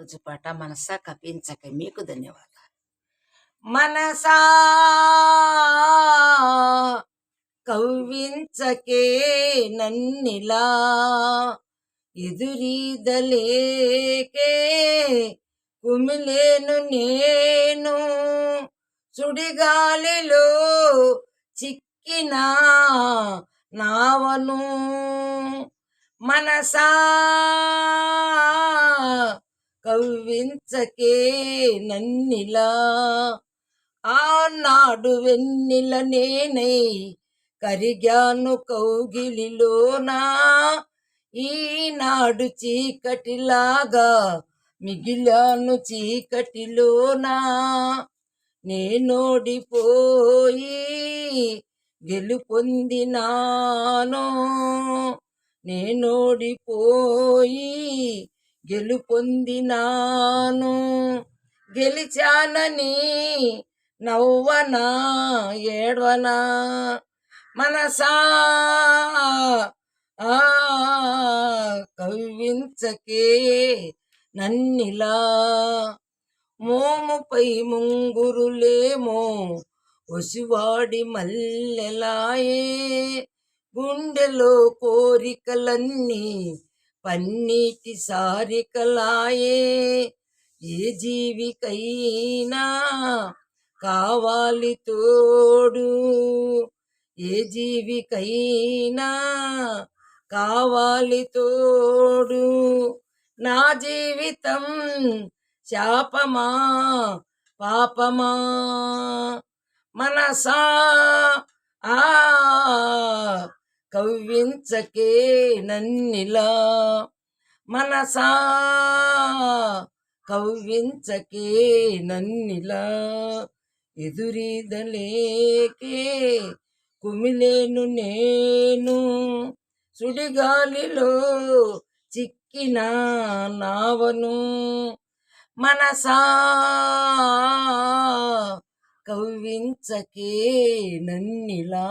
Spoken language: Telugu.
రోజు పాట మనసా కపించక మీకు ధన్యవాదాలు. మనసా కవ్వించకే నన్నిలా ఎదురీదలేకే కుమిలేను నేను సుడిగాలిలో చిక్కిన నావను. మనసా కవ్వించకే నన్నిలా. ఆనాడు వెన్నెల నేనై కరిగాను కౌగిలిలోనా. ఈనాడు చీకటిలాగా మిగిలాను చీకటిలోనా. నేనోడిపోయి గెలుపొందినాను. నేనోడిపోయి గెలుపొందినాను గెలిచానని నవ్వనా ఏడవనా? మనసా ఆ కవ్వించకే నన్నిలా. మోముపై ముంగురులేమో ఒసివాడి మల్లెలాయే. గుండెలో కోరికలన్నీ పన్నీటి సారికలాయే ఏ జీవికైనా కావాలి తోడు. ఏ జీవికైనా కావాలి తోడు. నా జీవితం శాపమా పాపమా. మనసా కవ్వించకే నన్నిలా. మనసా కవ్వించకే నన్నిలా. ఎదురీదలేకే కుమిలేను నేను. సుడిగాలిలో చిక్కిన నావను. మనసా కవ్వించకే నన్నిలా.